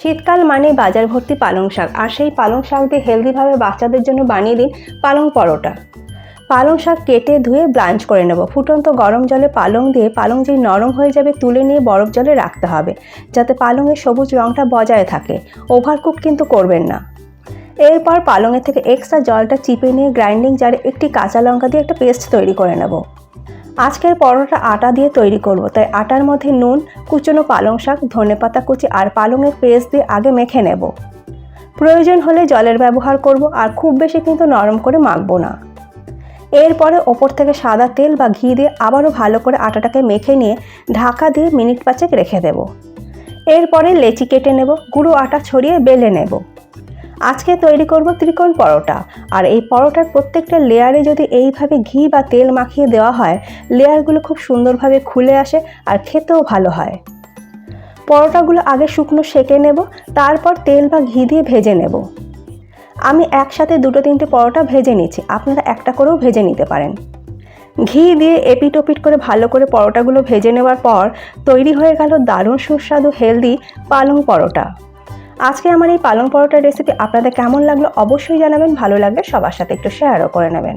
শীতকাল মানে বাজার ভর্তি পালং শাক, আর সেই পালং শাক দিয়ে হেলদিভাবে বাচ্চাদের জন্য বানিয়ে দিন পালং পরোটা। পালং শাক কেটে ধুয়ে ব্লাঞ্চ করে নেব। ফুটন্ত গরম জলে পালং দিয়ে পালং যেই নরম হয়ে যাবে তুলে নিয়ে বরফ জলে রাখতে হবে, যাতে পালংয়ের সবুজ রঙটা বজায় থাকে। ওভারকুক কিন্তু করবেন না। এরপর পালংয়ের থেকে এক্সট্রা জলটা চিপে নিয়ে গ্রাইন্ডিং জারে একটি কাঁচা লঙ্কা দিয়ে একটা পেস্ট তৈরি করে নেব। আজকের পরোটা আটা দিয়ে তৈরি করব। তাই আটার মধ্যে নুন, কুচনো পালং শাক ধনেপাতা কুচি আর পালংয়ের পেস্ট দিয়ে আগে মেখে নেব। প্রয়োজন হলে জলের ব্যবহার করব আর খুব বেশি কিন্তু নরম করে মাখবো না। এরপরে ওপর থেকে সাদা তেল বা ঘি দিয়ে আবারও ভালো করে আটাটাকে মেখে নিয়ে ঢাকা দিয়ে মিনিট পাঁচেক রেখে দেব। এরপরে লেচি কেটে নেব, গুঁড়ো আটা ছড়িয়ে বেলে নেব। আজকে তৈরি করব ত্রিকোণ পরোটা। আর এই পরোটার প্রত্যেকটা লেয়ারে যদি এইভাবে ঘি বা তেল মাখিয়ে দেওয়া হয় লেয়ারগুলো খুব সুন্দরভাবে খুলে আসে আর খেতেও ভালো হয়। পরোটাগুলো আগে শুকনো সেঁকে নেব, তারপর তেল বা ঘি দিয়ে ভেজে নেব। আমি একসাথে দুটো তিনটে পরোটা ভেজে নিচ্ছি আপনারা একটা করেও ভেজে নিতে পারেন। ঘি দিয়ে এপিট ওপিট করে ভালো করে পরোটাগুলো ভেজে নেওয়ার পর তৈরি হয়ে গেল দারুণ সুস্বাদু হেলদি পালং পরোটা। আজকে আমার এই পালং পরোটার রেসিপি আপনাদের কেমন লাগল অবশ্যই জানাবেন, ভালো লাগলে সবার সাথে একটু শেয়ারও করে নেবেন।